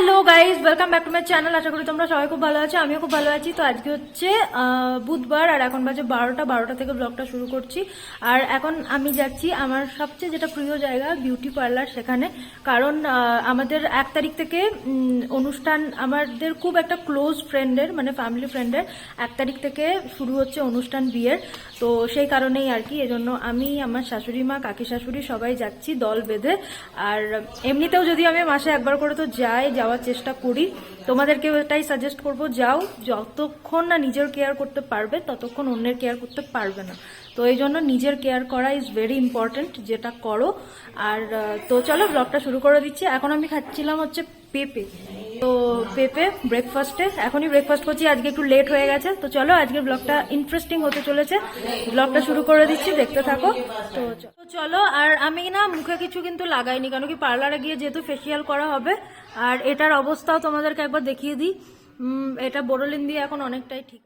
No. Guys welcome back to my channel আশা করি তোমরা সবাই খুব ভালো আছো, আমিও খুব ভালো আছি। তো আজকে হচ্ছে বুধবার, আর এখন বাজে বারোটা বারোটা থেকে ব্লগটা শুরু করছি। আর এখন আমি যাচ্ছি আমার সবচেয়ে যেটা প্রিয় জায়গা বিউটি পার্লার সেখানে। কারণ আমাদের এক তারিখ থেকে অনুষ্ঠান আমাদের খুব একটা ক্লোজ ফ্রেন্ডের মানে ফ্যামিলি ফ্রেন্ডের এক তারিখ থেকে শুরু হচ্ছে অনুষ্ঠান বিয়ের। তো সেই কারণেই আর কি, এজন্য আমি, আমার শাশুড়ি মা, কাকি শাশুড়ি সবাই যাচ্ছি দল বেঁধে। আর এমনিতেও যদি আমি মাসে একবার করে তো যাই, যাওয়ার চেষ্টা করি। তোমাদেরকে এটাই সাজেস্ট করব, যাও, যতক্ষণ না নিজের কেয়ার করতে পারবে, ততক্ষণ অন্যের কেয়ার করতে পারবে না। তো এই জন্য নিজের কেয়ার করা ইজ ভেরি ইম্পর্টেন্ট যেটা করো। আর তো চলো ব্লগটা শুরু করে দিচ্ছি। এখন আমি খাচ্ছিলাম হচ্ছে পেঁপে। তো পেঁপে ব্রেকফাস্টে এখনই ব্রেকফাস্ট করছি, আজকে একটু লেট হয়ে গেছে। তো চলো, আজকে ব্লগটা ইন্টারেস্টিং হতে চলেছে। ব্লগটা শুরু করে দিচ্ছি, দেখতে থাকো। তো চলো, আর আমি না মুখে কিছু কিন্তু লাগাইনি কেন কি পার্লারে গিয়ে যেহেতু ফেসিয়াল করা হবে, আর এটার অবস্থাও তোমাদেরকে একবার দেখিয়ে দিই। এটা বোরোলিন দিয়ে এখন অনেকটাই ঠিক।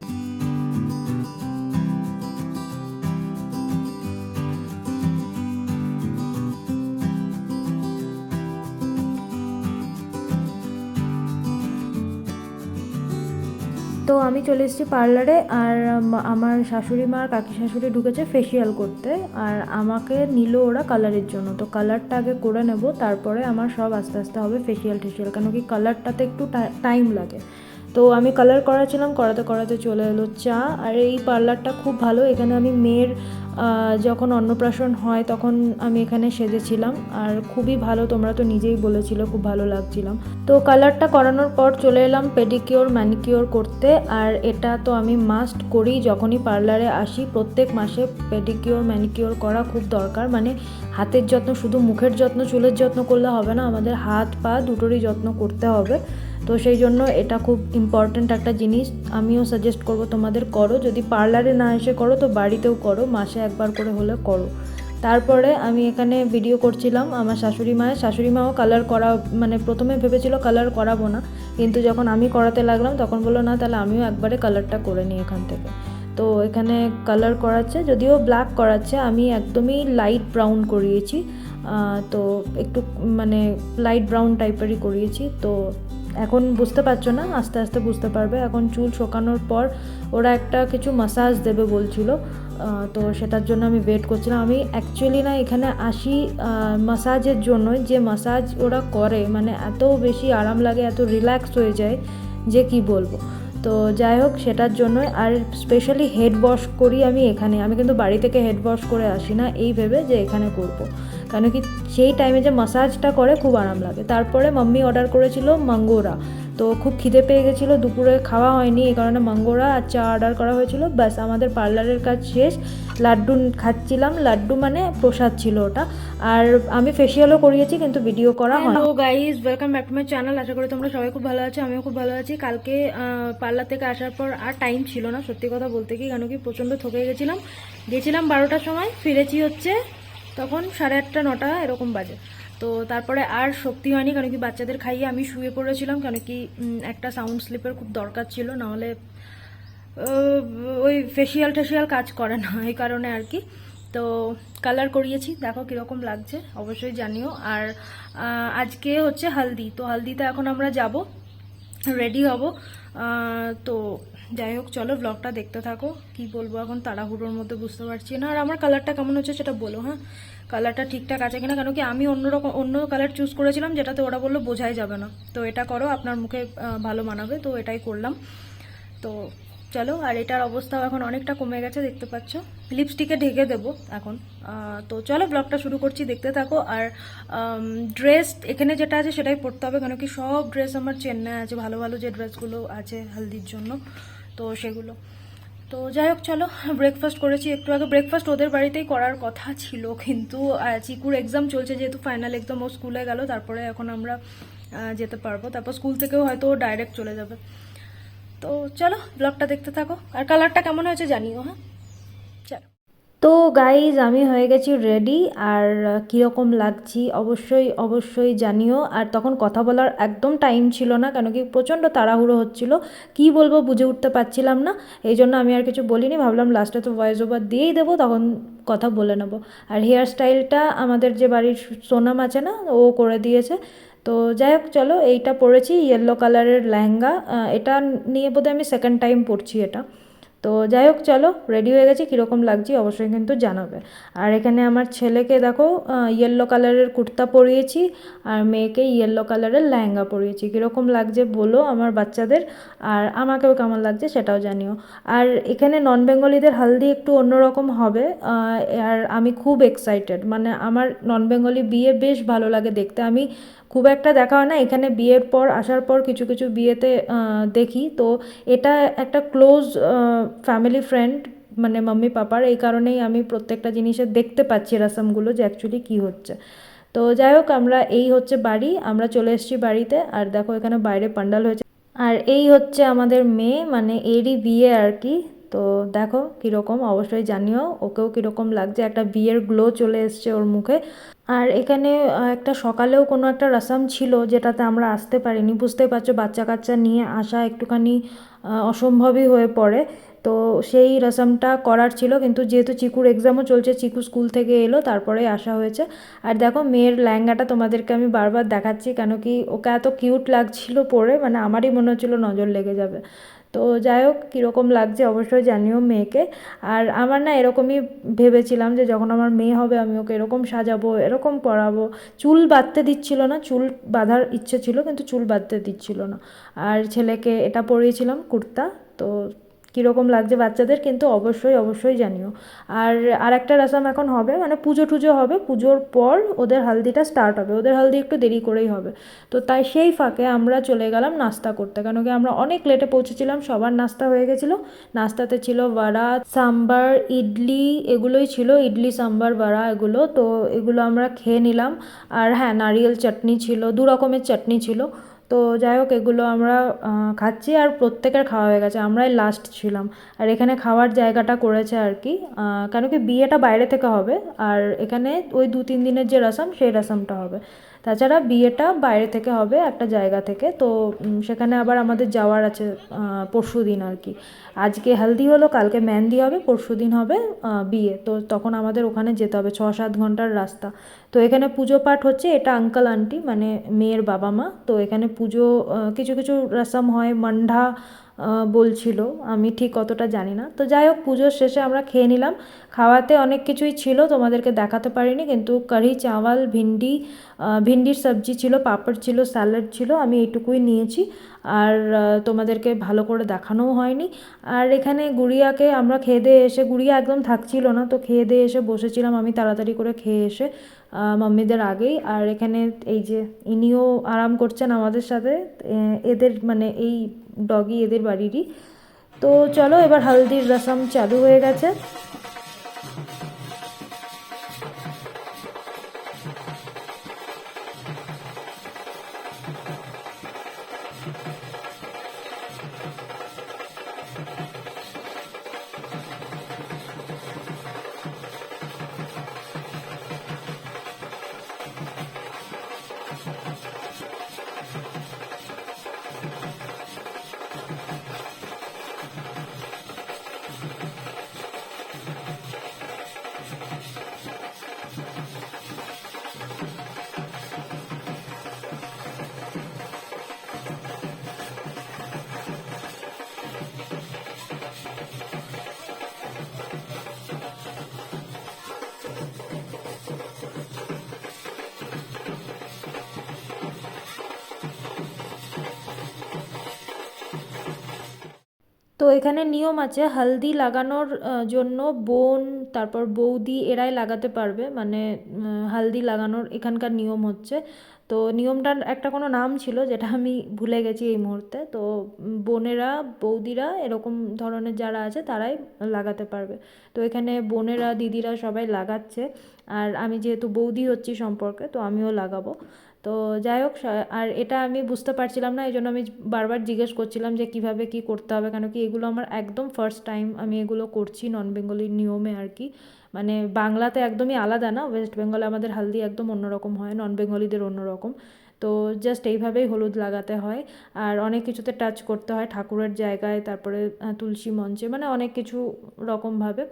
তো আমি চলে এসেছি পার্লারে আর আমার শাশুড়ি মা আর কাকি শাশুড়ি ঢুকেছে ফেসিয়াল করতে আর আমাকে নিল ওরা কালারের জন্য। তো কালারটা আগে করে নেব, তারপরে আমার সব আস্তে আস্তে হবে ফেসিয়াল টেসিয়াল কেন কি কালারটাতে একটু টাইম লাগে। তো আমি কালার করাছিলাম করাতে করাতে চলে এলো চা। আর এই পার্লারটা খুব ভালো, এখানে আমি মেয়ের যখন অন্নপ্রাশন হয় তখন আমি এখানে সেজেছিলাম। আর খুবই ভালো, তোমরা তো নিজেই বলেছিল, খুব ভালো লাগছিলাম তো কালারটা করানোর পর চলে এলাম পেডিকিওর ম্যানিকিওর করতে। আর এটা তো আমি মাস্ট করি, যখনই পার্লারে আসি, প্রত্যেক মাসে পেডিকিওর ম্যানিকিওর করা খুব দরকার। মানে হাতের যত্ন, শুধু মুখের যত্ন, চুলের যত্ন করলে হবে না, আমাদের হাত পা দুটোরই যত্ন করতে হবে। তো সেই জন্য এটা খুব ইম্পর্ট্যান্ট একটা জিনিস। আমিও সাজেস্ট করব তোমাদের করো। যদি পার্লারে না এসে করো, তো বাড়িতেও করো। মাসে একবার করে হলে করো। তারপরে আমি এখানে ভিডিও করছিলাম আমার শাশুড়ি মায়ের। শাশুড়ি মাও কালার করা মানে প্রথমে ভেবেছিল কালার করাবো না। কিন্তু যখন আমি করাতে লাগলাম, তখন বলল, না, তাহলে আমিও একবারে কালারটা করে নিই এখান থেকে। তো এখানে কালার করাচ্ছে, যদিও ব্ল্যাক করাচ্ছে। আমি একদমই লাইট ব্রাউন করিয়েছি। তো একটু মানে লাইট ব্রাউন টাইপেরই করিয়েছি। তো এখন বুঝতে পারছ না? আস্তে আস্তে বুঝতে পারবে। এখন চুল শোকানোর পর ওরা একটা কিছু মাসাজ দেবে বলছিল। তো সেটার জন্য আমি ওয়েট করছিলাম। আমি অ্যাকচুয়ালি না এখানে আসি মাসাজের জন্য যে মাসাজ ওরা করে মানে এত বেশি আরাম লাগে, এত রিল্যাক্স হয়ে যায় যে কি বলব। তো যাই হোক, সেটার জন্য আর স্পেশালি হেড ওয়াশ করি আমি এখানে। আমি কিন্তু বাড়ি থেকে হেড ওয়াশ করে আসি না, এই ভেবে যে এখানে করব। কারণ কি সেই টাইমে যে মাসাজটা করে খুব আরাম লাগে। তারপরে মাম্মি অর্ডার করেছিল মাঙ্গোরা তো খুব খিদে পেয়ে গেছিল, দুপুরে খাওয়া হয়নি, এই কারণে মাঙ্গোরা আর চা অর্ডার করা হয়েছিল। ব্যাস, আমাদের পার্লারের কাজ শেষ। লাড্ডু খাচ্ছিলাম। লাড্ডু মানে প্রসাদ ছিল ওটা। আর আমি ফেসিয়ালও করিয়েছি, কিন্তু ভিডিও করা হয় guys welcome back to my channel আশা করি তোমরা সবাই খুব ভালো আছো, আমিও খুব ভালো আছি। কালকে পার্লার থেকে আসার পর আর টাইম ছিল না, সত্যি কথা বলতে কি, কেন কি প্রচণ্ড থকে গেছিলাম। গেছিলাম বারোটার সময়, ফিরেছি হচ্ছে তখন সাড়ে আটটা, নটা, এরকম বাজে। তো তারপরে আর শক্তি হয়নি কেন কি বাচ্চাদের খাইয়ে আমি শুয়ে পড়েছিলাম কেন কি একটা সাউন্ড স্লিপের খুব দরকার ছিল নাহলে ওই ফেসিয়াল টেসিয়াল কাজ করে না, এই কারণে আর কি। তো কালার করিয়েছি, দেখো কীরকম লাগছে, অবশ্যই জানিও। আর আজকে হচ্ছে হালদি, তো হালদিতে এখন আমরা যাব রেডি হব তো যাই হোক, চলো ব্লগটা দেখতে থাকো। কি বলব এখন, তাড়াহুড়োর মধ্যে বুঝতে পারছি না। আর আমার কালারটা কেমন হচ্ছে সেটা বলো হ্যাঁ? কালারটা ঠিকঠাক আছে কিনা? কেন কি আমি অন্যরকম অন্য কালার চুজ করেছিলাম, যেটাতে ওরা বলল বোঝাই যাবে না। তো এটা করো, আপনার মুখে ভালো মানাবে, তো এটাই করলাম। তো চলো, আর এটার অবস্থাও এখন অনেকটা কমে গেছে, দেখতে পাচ্ছ। লিপস্টিকে ঢেকে দেবো এখন। তো চলো ব্লগটা শুরু করছি, দেখতে থাকো। আর ড্রেস এখানে যেটা আছে সেটাই পরতে হবে, কেন কি সব ড্রেস আমার চেন্নাই আছে, ভালো ভালো যে ড্রেসগুলো আছে হালদির জন্য, তো সেগুলো। তো যাই হোক, চলো ব্রেকফাস্ট করেছি একটু আগে। ব্রেকফাস্ট ওদের বাড়িতেই করার কথা ছিল, কিন্তু চিকুর এক্সাম চলছে, যেহেতু ফাইনাল এক্সাম ও স্কুলে গেল, তারপরে এখন আমরা যেতে পারব। তারপর স্কুল থেকেও হয়তো ডাইরেক্ট চলে যাবে। তো চলো ব্লগটা দেখতে থাকো। আর কালারটা কেমন হয়েছে জানিও হ্যাঁ? তো গাইজ আমি হয়ে গেছি রেডি আর কীরকম লাগছি অবশ্যই অবশ্যই জানিও। আর তখন কথা বলার একদম টাইম ছিল না, কেন কি প্রচণ্ড তাড়াহুড়ো হচ্ছিল। কি বলব বুঝে উঠতে পারছিলাম না, এই জন্য আমি আর কিছু বলিনি। ভাবলাম লাস্টে তো ভয়েস ওভার দিয়েই দেবো, তখন কথা বলে নেব। আর হেয়ার স্টাইলটা আমাদের যে বাড়ির সোনাম আছে না, ও করে দিয়েছে। তো যাই হোক, চলো এইটা পরেছি ইয়েলো কালারের লেহেঙ্গা। এটা নিয়ে বোধহয় আমি সেকেন্ড টাইম পরছি এটা। তো যাই হোক, চলো রেডি হয়ে গেছি, কীরকম লাগছে অবশ্যই কিন্তু জানাবে। আর এখানে আমার ছেলেকে দেখো ইয়েলো কালারের কুর্তা পরিয়েছি, আর মেয়েকে ইয়েলো কালারের লেহেঙ্গা পরিয়েছি। কীরকম লাগছে বলো আমার বাচ্চাদের, আর আমাকেও কেমন লাগছে সেটাও জানিও। আর এখানে নন বেঙ্গলিদের হালদি একটু অন্যরকম হবে আর আমি খুব এক্সাইটেড মানে আমার নন বেঙ্গলি বিয়ে বেশ ভালো লাগে দেখতে। আমি খুব একটা দেখা হয় না। এখানে বিয়ের পর, আসার পর কিছু কিছু বিয়েতে দেখি। তো এটা একটা ক্লোজ ফ্যামিলি ফ্রেন্ড মানে মাম্মি পাপার এই কারণেই আমি প্রত্যেকটা জিনিসে দেখতে পাচ্ছি রাসমগুলো যে অ্যাকচুয়ালি কী হচ্ছে। তো যাই হোক, আমরা এই হচ্ছে বাড়ি। আমরা চলে এসেছি বাড়িতে। আর দেখো, এখানে বাইরে পান্ডাল হয়েছে। আর এই হচ্ছে আমাদের মেয়ে মানে এরই বিয়ে আর কি। তো দেখো, কীরকম, অবশ্যই জানিও। ওকেও কীরকম লাগছে। একটা বিয়ের গ্লো চলে এসছে ওর মুখে। আর এখানে একটা সকালেও কোনো একটা রসম ছিল যেটাতে আমরা আসতে পারিনি। বুঝতেই পারছ বাচ্চা কাচ্চা নিয়ে আসা একটুখানি অসম্ভবই হয়ে পড়ে। তো সেই রসমটা করার ছিল, কিন্তু যেহেতু চিকুর এক্সামও চলছে, চিকু স্কুল থেকে এলো, তারপরে আসা হয়েছে। আর দেখো, মেয়ের লেহেঙ্গাটা তোমাদেরকে আমি বারবার দেখাচ্ছি, কেন কি ওকে এত কিউট লাগছিল পরে মানে আমারই মনে হচ্ছিল নজর লেগে যাবে। তো যাই হোক, কীরকম লাগছে অবশ্যই জানিও মেয়েকে। আর আমার না এরকমই ভেবেছিলাম যে যখন আমার মেয়ে হবে আমি ওকে এরকম সাজাবো, এরকম পরাবো। চুল বাঁধতে দিচ্ছিল না, চুল বাঁধার ইচ্ছে ছিল কিন্তু চুল বাঁধতে দিচ্ছিল না। আর ছেলেকে এটা পরিয়েছিলাম কুর্তা, তো কীরকম লাগছে বাচ্চাদের, কিন্তু অবশ্যই অবশ্যই জানিও। আর আরেকটা রসম এখন হবে মানে পুজো টুজো হবে, পুজোর পর ওদের হালদিটা স্টার্ট হবে। ওদের হালদি একটু দেরি করেই হবে। তো তাই সেই ফাঁকে আমরা চলে গেলাম নাস্তা করতে। কেন কি আমরা অনেক লেটে পৌঁছেছিলাম, সবার নাস্তা হয়ে গেছিল। নাস্তাতে ছিল বড়া সাম্বার ইডলি এগুলোই ছিল। ইডলি সাম্বার বড়া এগুলো। তো এগুলো আমরা খেয়ে নিলাম। আর হ্যাঁ নারিয়েল চাটনি ছিল, দু রকমের চাটনি ছিল। তো যাই হোক, এগুলো আমরা খাচ্ছি আর প্রত্যেকের খাওয়া হয়ে গেছে। আমরাই লাস্ট ছিলাম। আর এখানে খাওয়ার জায়গাটা করেছে আর কি। কেন কি বিয়েটা বাইরে থেকে হবে। আর এখানে ওই দু তিন দিনের যে রসম, সেই রসমটা হবে। তাছাড়া বিয়েটা বাইরে থেকে হবে একটা জায়গা থেকে। তো সেখানে আবার আমাদের যাওয়ার আছে পরশু দিন আর কি। আজকে হলদি হলো, কালকে মেহেন্দি হবে, পরশু দিন হবে বিয়ে। তো তখন আমাদের ওখানে যেতে হবে, ছ সাত ঘণ্টার রাস্তা। তো এখানে পুজো পাঠ হচ্ছে, এটা আঙ্কাল আন্টি মানে মেয়ের বাবা মা। তো এখানে পুজো কিছু কিছু রসম হয়, মান্ডা বলছিল, আমি ঠিক অতটা জানি না। তো যাই হোক, পুজোর শেষে আমরা খেয়ে নিলাম। খাওয়াতে অনেক কিছুই ছিল, তোমাদেরকে দেখাতে পারিনি, কিন্তু কারি, চাওয়াল, ভিন্ডি ভিন্ডির সবজি ছিল, পাপড় ছিল, স্যালাড ছিল, আমি এইটুকুই নিয়েছি। আর তোমাদেরকে ভালো করে দেখানোও হয়নি। আর এখানে গুড়িয়াকে আমরা খেয়ে দিয়ে এসে, গুড়িয়া একদম থাকছিল না, তো খেয়ে দিয়ে এসে বসেছিলাম আমি তাড়াতাড়ি করে খেয়ে এসে মাম্মিদের আগেই। আর এখানে এই যে ইনিও আরাম করছেন আমাদের সাথে এদের মানে এই ডগি এদের বাড়িরই। তো চলো এবার হলদির রসম চালু হয়ে গেছে। তো এখানে নিয়ম আছে, হালদি লাগানোর জন্য বোন, তারপর বৌদি এরাই লাগাতে পারবে। মানে হালদি লাগানোর এখানকার নিয়ম হচ্ছে। তো নিয়মটার একটা কোনো নাম ছিল যেটা আমি ভুলে গেছি এই মুহূর্তে। তো বোনেরা, বৌদিরা এরকম ধরনের যারা আছে তারাই লাগাতে পারবে। তো এখানে বোনেরা, দিদিরা সবাই লাগাচ্ছে। আর আমি যেহেতু বৌদি হচ্ছি সম্পর্কে, তো আমিও লাগাবো। তো যাই হোক আর এটা আমি বুঝতে পারছিলাম না এই জন্য আমি বারবার জিজ্ঞেস করছিলাম যে কীভাবে কি করতে হবে, কেন কি এগুলো আমার একদম ফার্স্ট টাইম আমি এগুলো করছি নন বেঙ্গলির নিয়মে আর কি। মানে বাংলাতে একদমই আলাদা না ওয়েস্ট বেঙ্গলে আমাদের হালদি একদম অন্যরকম হয় নন বেঙ্গলিদের অন্যরকম। তো জাস্ট এইভাবেই হলুদ লাগাতে হয়, আর অনেক কিছুতে টাচ করতে হয় ঠাকুরের জায়গায়, তারপরে তুলসী মঞ্চে মানে অনেক কিছু রকমভাবে।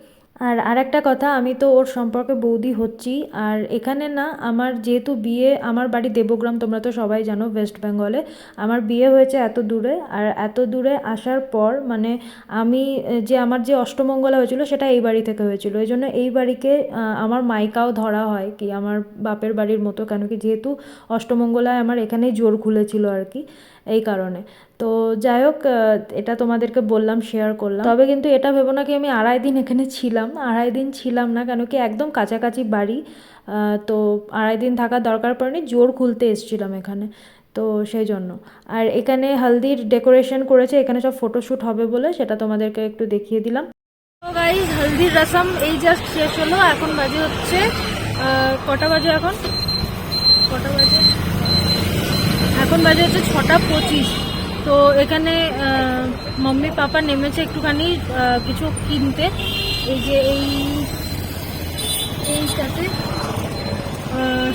আর আরেকটা কথা, আমি তো ওর সম্পর্কে বৌদি হচ্ছি। আর এখানে না, আমার যেহেতু বিয়ে, আমার বাড়ি দেবগ্রাম, তোমরা তো সবাই জানো ওয়েস্ট বেঙ্গলে আমার বিয়ে হয়েছে এত দূরে, আর এত দূরে আসার পর মানে আমি, যে আমার যে অষ্টমঙ্গলা হয়েছিল, সেটা এই বাড়ি থেকে হয়েছিল। এই জন্য এই বাড়িকে আমার মাইকাও ধরা হয় কি, আমার বাপের বাড়ির মতো, কেন কি যেহেতু অষ্টমঙ্গলায় আমার এখানেই জোর খুলেছিল আর কি। এই কারণে। তো যাই হোক এটা তোমাদেরকে বললাম শেয়ার করলাম। তবে কিন্তু এটা ভেবো না কি আমি আড়াই দিন এখানে ছিলাম। আড়াই দিন ছিলাম না কেন কি একদম কাছাকাছি বাড়ি। তো আড়াই দিন থাকার দরকার পড়েনি, জোর খুলতে এসেছিলাম এখানে। তো সেই জন্য। আর এখানে হলদির ডেকোরেশন করেছে, এখানে সব ফটোশ্যুট হবে বলে সেটা তোমাদেরকে একটু দেখিয়ে দিলাম। তো গাইজ হলদির রসম এই জাস্ট শেষ হলো, এখন বাজে হচ্ছে কটা বাজে এখন? কটা বাজে? এখন বাজে হচ্ছে ছটা পঁচিশ। তো এখানে মম্মি পাপা নেমেছে একটুখানি কিছু কিনতে। এই যে এই এইটাতে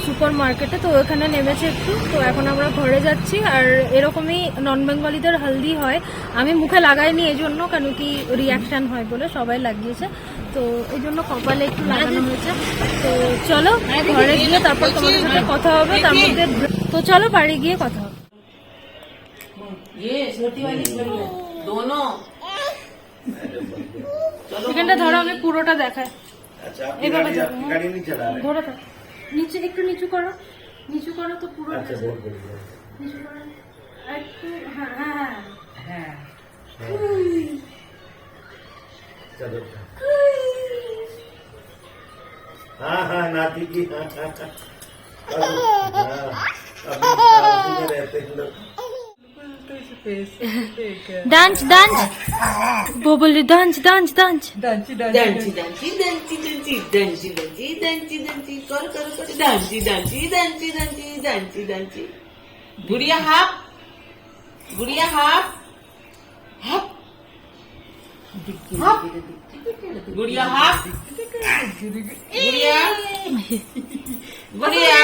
সুপার মার্কেটে তো ওখানে নেমেছে একটু। তো এখন আমরা ঘরে যাচ্ছি আর এরকমই নন বেঙ্গলিদের হালদি হয়। আমি মুখে লাগাইনি এই জন্য কেন কি রিয়াকশন হয় বলে সবাই লাগিয়েছে। তো এই জন্য কপালে একটু লাগানো হয়েছে। তো চলো ঘরে গিয়ে তারপর তোমাদের সাথে কথা হবে তার মধ্যে তো চলো বাড়ি গিয়ে কথা হবে। ধরো আমি পুরোটা দেখায় নিচে একটু নিচু করো। নিচু করো তো পুরো হ্যাঁ হ্যাঁ হ্যাঁ। হ্যাঁ। হ্যাঁ হ্যাঁ হ্যাঁ। डांस डांस वो बोल dance dance dance dance dance dance dance dance dance dance dance डांसी डांसी करो dance dance dance dance dance dance डांसी डांसी गुड़िया हाफ़ गुड़िया हाफ़ हाफ़ गुड़िया हाफ़ गुड़िया ইয়ে।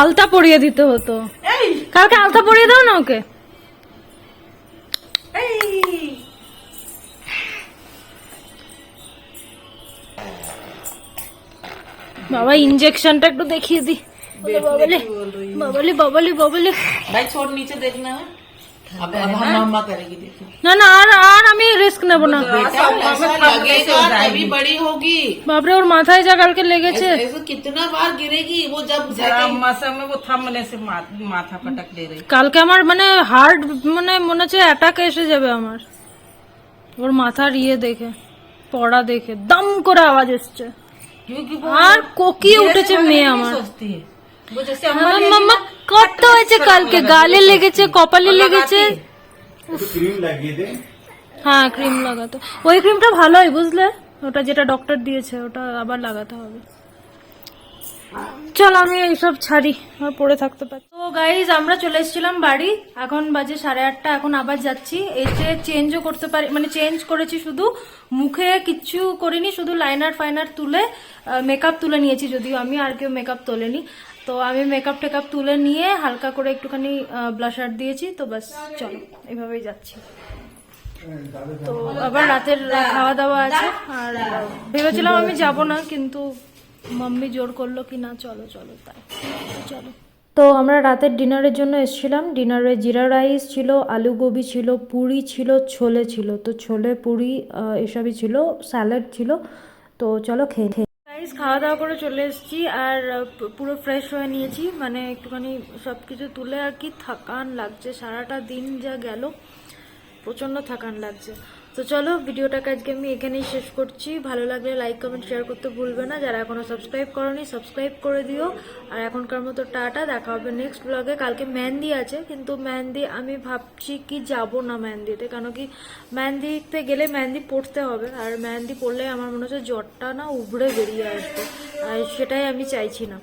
আলতা পরিয়ে দিতে হতো। কালকে আলতা পরিয়ে দাও না ওকে? বাবা ইনজেকশনটা একটু দেখিয়ে দি। বাবলি বাবলি বাবলি বাবলি। ভাই ছোট নিচে দেখ না। अब ना? ना और और हमें रिस्क न बना तो अभी बड़ी होगी। बाबरे और माथा जगल के ले गए थे कितना बार गिरेगी वो जब मौसम में वो थमने से माथा पटक दे रही। कल के हमारे मैंने हार्ट मैंने মনে হচ্ছে অ্যাটাক এসে যাবে আমার ওর মাথার ইয়ে দেখে পড়া দেখে দম করে আওয়াজ এসছে कोकी उठे चे मैं हमारे। मम्मा কত হয়েছে কালকে? গালে লেগেছে কপালে লেগেছে? হ্যাঁ ক্রিম লাগাতো। ওই ক্রিমটা ভালোই বুঝলে? ওটা যেটা ডক্টর দিয়েছে ওটা আবার লাগাতে হবে। চল আমি এইসব ছাড়ি আমার পড়ে থাকতে পারি। তো গাইজ আমরা চলে এসেছিলাম বাড়ি। এখন বাজে সাড়ে আটটা এখন আবার যাচ্ছি। এসে চেঞ্জও করতে পারি মানে চেঞ্জ করেছি শুধু মুখে কিচ্ছু করিনি শুধু লাইনার ফাইনার তুলে মেকআপ তুলে নিয়েছি যদিও আমি আর কেউ মেকআপ তোলেনি। তো আমি মেকআপ টেকআপ তুলে নিয়ে হালকা করে একটুখানি ব্লাশার দিয়েছি, তো বাস চলো এইভাবেই যাচ্ছি। তো আবার রাতের খাওয়া দাওয়া আছে, আর ভেবেছিলাম আমি যাব না, কিন্তু মাম্মি জোর করল কি না চলো চলো, তাই, চলো। তো আমরা রাতের ডিনারের জন্য এসেছিলাম। ডিনারে জিরা রাইস ছিল, আলু গোবি ছিল, পুরি ছিল, ছোলে ছিল। তো ছোলে, পুরি এসবই ছিল, স্যালাড ছিল। তো চলো খেয়ে খাওয়া দাওয়া করে চলে এসেছি আর পুরো ফ্রেশ হয়ে নিয়েছি। মানে একটুখানি সব কিছু তুলে আর কি থাকান লাগছে। সারাটা দিন যা গেল, প্রচণ্ড থাকান লাগছে। তো চলো, ভিডিওটাকে আজকে আমি এখানেই শেষ করছি। ভালো লাগলে লাইক কমেন্ট শেয়ার করতে ভুলবে না। যারা এখনও সাবস্ক্রাইব করনি সাবস্ক্রাইব করে দিও। আর এখনকার মতো টাটা, দেখা হবে নেক্সট ব্লগে কালকে মেহেন্দি আছে, কিন্তু মেহেন্দি আমি ভাবছি কি যাব না মেহেন্দিতে। কেন কি মেহেন্দিতে গেলে মেহেন্দি পড়তে হবে। আর মেহেন্দি পড়লে আমার মনে হচ্ছে জ্বরটা না উবড়ে বেরিয়ে আসবে। আর সেটাই আমি চাইছি না।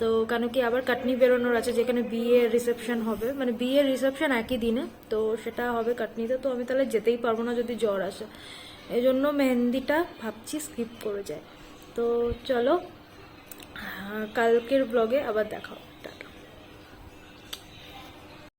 তো কেন কি আবার কাটনি বেরোনোর আছে, যেখানে বিয়ে রিসেপশন হবে? মানে বিয়ের রিসেপশন একই দিনে, তো সেটা হবে কাটনিতে, তো আমি তাহলে যেতেই পারব না যদি জ্বর আসে। এই জন্য মেহেন্দিটা ভাবছি স্কিপ করে যায় তো চলো কালকের ব্লগে আবার দেখা হবে।